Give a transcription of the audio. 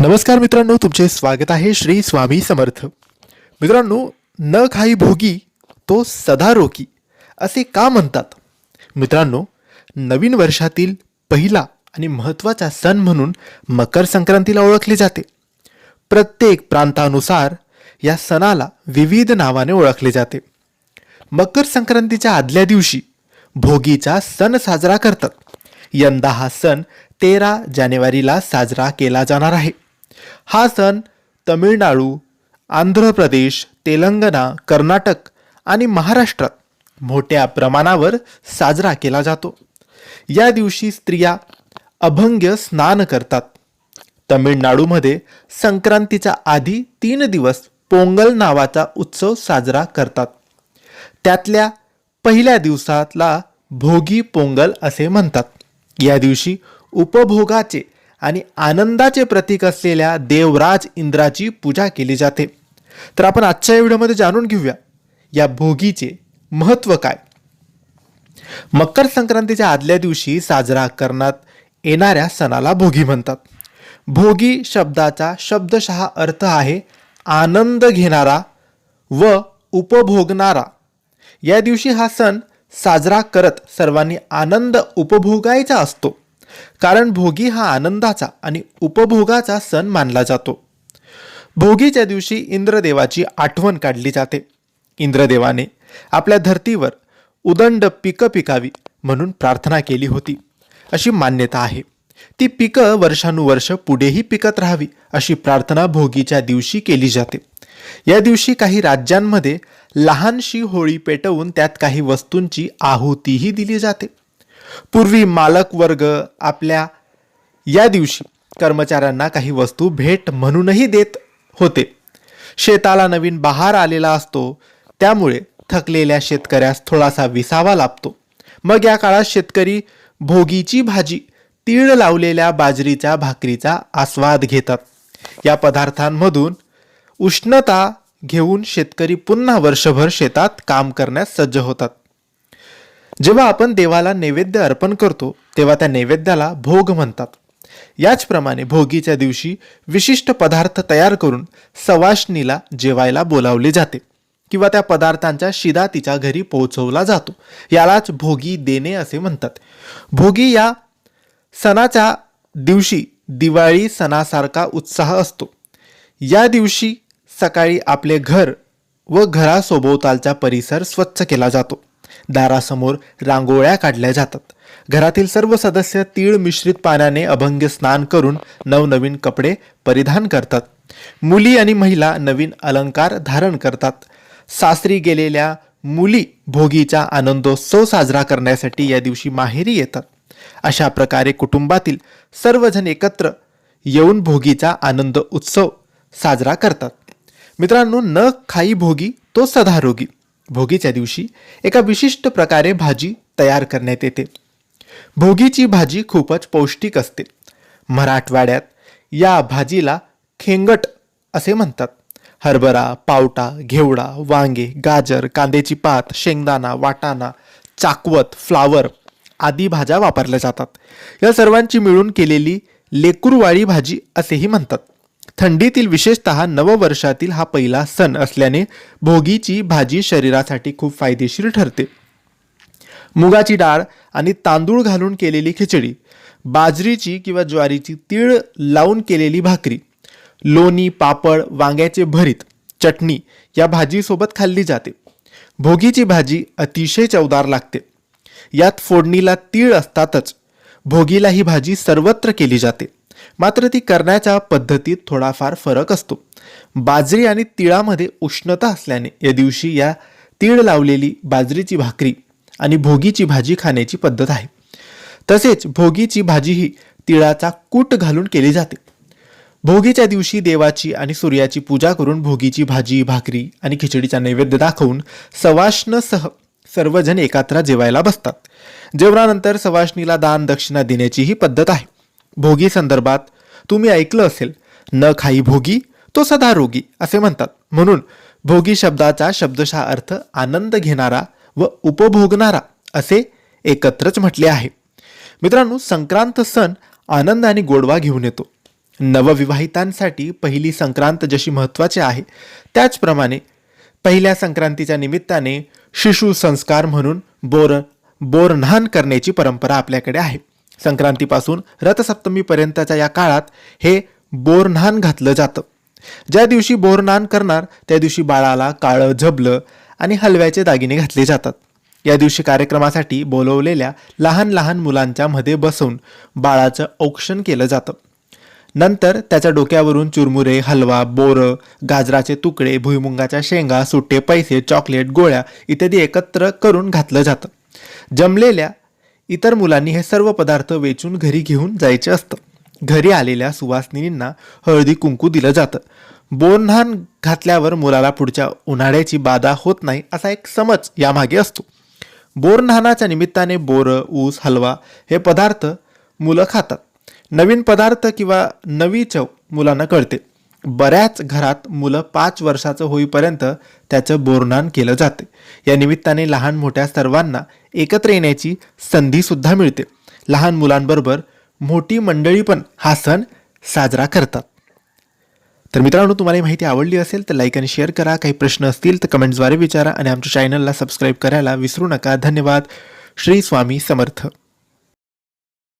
नमस्कार मित्रांनो तुमचे स्वागत आहे श्री स्वामी समर्थ. मित्रांनो न खाई भोगी तो सदा रोगी असे का म्हणतात? मित्रांनो नवीन वर्षातील पहिला आणि महत्त्वाचा सण म्हणून मकर संक्रांतीला ओळखले जाते. प्रत्येक प्रांतानुसार या सणाला विविध नावाने ओळखले जाते. मकर संक्रांतीच्या आदल्या दिवशी भोगीचा सण साजरा करतात. यंदा हा सण तेरा जानेवारीला साजरा केला जाणार आहे. हा सण तमिळनाडू आंध्र प्रदेश तेलंगणा कर्नाटक आणि महाराष्ट्रात मोठ्या प्रमाणावर साजरा केला जातो. या दिवशी स्त्रिया अभंग्य स्नान करतात. तमिळनाडूमध्ये संक्रांतीच्या आधी तीन दिवस पोंगल नावाचा उत्सव साजरा करतात. त्यातल्या पहिल्या दिवसातला भोगी पोंगल असे म्हणतात. या दिवशी उपभोगाचे आणि आनंदाचे प्रतीक असलेल्या देवराज इंद्राची पूजा केली जाते. तर आपण आजच्या व्हिडिओमध्ये जाणून घेऊया या भोगीचे महत्त्व काय? मकर संक्रांतीच्या आदल्या दिवशी साजरा करण्यात येणाऱ्या सणाला भोगी म्हणतात. भोगी शब्दाचा शब्दशः अर्थ आहे आनंद घेणारा व उपभोगणारा. या दिवशी हा सण साजरा करत सर्वांनी आनंद उपभोगायचा असतो. कारण भोगी हा आनंदाचा आणि उपभोगाचा सण मानला जातो. भोगीच्या दिवशी इंद्रदेवाची आठवण काढली जाते. इंद्रदेवाने आपल्या धर्तीवर उदंड पिकं पिकावी म्हणून प्रार्थना केली होती. अशी मान्यता आहे. ती पिकं वर्षानुवर्ष पुढेही पिकत राहावी अशी प्रार्थना भोगीच्या दिवशी केली जाते. या दिवशी काही राज्यांमध्ये लहानशी होळी पेटवून त्यात काही वस्तूंची आहुतीही दिली जाते. पूर्वी मालक वर्ग आपल्या या दिवशी कर्मचाऱ्यांना काही वस्तू भेट म्हणूनही देत होते. शेताला नवीन बहार आलेला असतो त्यामुळे थकलेल्या शेतकऱ्यास थोडासा विसावा लाभतो. मग या काळात शेतकरी भोगीची भाजी तीळ लावलेल्या बाजरीच्या भाकरीचा आस्वाद घेतात. या पदार्थांमधून उष्णता घेऊन शेतकरी पुन्हा वर्षभर शेतात काम करण्यास सज्ज होतात. जेव्हा आपण देवाला नैवेद्य अर्पण करतो तेव्हा त्या नैवेद्याला भोग म्हणतात. याचप्रमाणे भोगीच्या दिवशी विशिष्ट पदार्थ तयार करून सवाष्णीला जेवायला बोलावले जाते किंवा त्या पदार्थांच्या शिदा तिच्या घरी पोहोचवला जातो. यालाच भोगी देणे असे म्हणतात. भोगी या सणाच्या दिवशी दिवाळी सणासारखा उत्साह असतो. या दिवशी सकाळी आपले घर व घरासोभोवतालचा परिसर स्वच्छ केला जातो. दारासमोर रांगोळ्या काढल्या जातात. घरातील सर्व सदस्य तीळ मिश्रित पाण्याने अभंग स्नान करून नवनवीन कपडे परिधान करतात. मुली आणि महिला नवीन अलंकार धारण करतात. सासरी गेलेल्या मुली भोगीचा आनंदोत्सव साजरा करण्यासाठी या दिवशी माहेरी येतात. अशा प्रकारे कुटुंबातील सर्वजण एकत्र येऊन भोगीचा आनंद उत्सव साजरा करतात. मित्रांनो न खाई भोगी तो सदारोगी. भोगीच्या दिवशी एका विशिष्ट प्रकारे भाजी तयार करण्यात येते. भोगीची भाजी खूपच पौष्टिक असते. मराठवाड्यात या भाजीला खेंगट असे म्हणतात. हरभरा पावटा घेवडा वांगे गाजर कांद्याची पात शेंगदाणा वाटाणा चाकवत फ्लावर आदी भाज्या वापरल्या जातात. या सर्वांची मिळून केलेली लेकुरवाळी भाजी असेही म्हणतात. थंडीतील विशेषतः नववर्षातील हा पहिला सण असल्याने भोगीची भाजी शरीरासाठी खूप फायदेशीर ठरते. मुगाची डाळ आणि तांदूळ घालून केलेली खिचडी बाजरीची किंवा ज्वारीची तीळ लावून केलेली भाकरी लोणी पापड वांग्याचे भरीत चटणी या भाजीसोबत खाल्ली जाते. भोगीची भाजी अतिशय चवदार लागते. यात फोडणीला तीळ असतातच. भोगीला ही भाजी सर्वत्र केली जाते. मात्र ती करण्याच्या पद्धतीत थोडाफार फरक असतो. बाजरी आणि तिळामध्ये उष्णता असल्याने या दिवशी या तीळ लावलेली बाजरीची भाकरी आणि भोगीची भाजी खाण्याची पद्धत आहे. तसेच भोगीची भाजी ही तिळाचा कूट घालून केली जाते. भोगीच्या दिवशी देवाची आणि सूर्याची पूजा करून भोगीची भाजी भाकरी आणि खिचडीचा नैवेद्य दाखवून सवाष्णसह सर्वजण एकत्र जेवायला बसतात. जेवणानंतर सवाष्णीला दान दक्षिणा देण्याची ही पद्धत आहे. भोगी संदर्भात तुम्ही ऐकलं असेल न खाई भोगी तो सदा रोगी असे म्हणतात. म्हणून भोगी शब्दाचा शब्दशः अर्थ आनंद घेणारा व उपभोगणारा असे एकत्रच म्हटले आहे. मित्रांनो संक्रांत सण आनंद आणि गोडवा घेऊन येतो. नवविवाहितांसाठी पहिली संक्रांत जशी महत्त्वाची आहे त्याचप्रमाणे पहिल्या संक्रांतीच्या निमित्ताने शिशु संस्कार म्हणून बोर बोरन्हान करण्याची परंपरा आपल्याकडे आहे. संक्रांतीपासून रथसप्तमीपर्यंतच्या या काळात हे बोरन्हान घातलं जातं. ज्या दिवशी बोरनान करणार त्या दिवशी बाळाला काळं झबलं आणि हलव्याचे दागिने घातले जातात. या दिवशी कार्यक्रमासाठी बोलवलेल्या लहान लहान मुलांच्या मध्ये बसवून बाळाचं औक्षण केलं जातं. नंतर त्याच्या डोक्यावरून चुरमुरे हलवा बोरं गाजराचे तुकडे भुईमुंगाच्या शेंगा सुट्टे पैसे चॉकलेट गोळ्या इत्यादी एकत्र करून घातलं जातं. जमलेल्या इतर मुलांनी हे सर्व पदार्थ वेचून घरी घेऊन जायचे असतं. घरी आलेल्या सुवासिनींना हळदी कुंकू दिलं जातं. बोरन्हान घातल्यावर मुलाला पुढच्या उन्हाळ्याची बाधा होत नाही असा एक समज यामागे असतो. बोरनहानाच्या निमित्ताने बोरं ऊस हलवा हे पदार्थ मुलं खातात. नवीन पदार्थ किंवा नवी चव मुलांना कळते. बऱ्याच घरात मुलं पाच वर्षाचं होईपर्यंत त्याचं बोरनान केलं जाते. या निमित्ताने लहान मोठ्या सर्वांना एकत्र येण्याची संधीसुद्धा मिळते. लहान मुलांबरोबर मोठी मंडळी पण हा सण साजरा करतात. तर मित्रांनो तुम्हाला ही माहिती आवडली असेल तर लाईक आणि शेअर करा. काही प्रश्न असतील तर कमेंट्सद्वारे विचारा आणि आमच्या चॅनलला सबस्क्राईब करायला विसरू नका. धन्यवाद. श्री स्वामी समर्थ.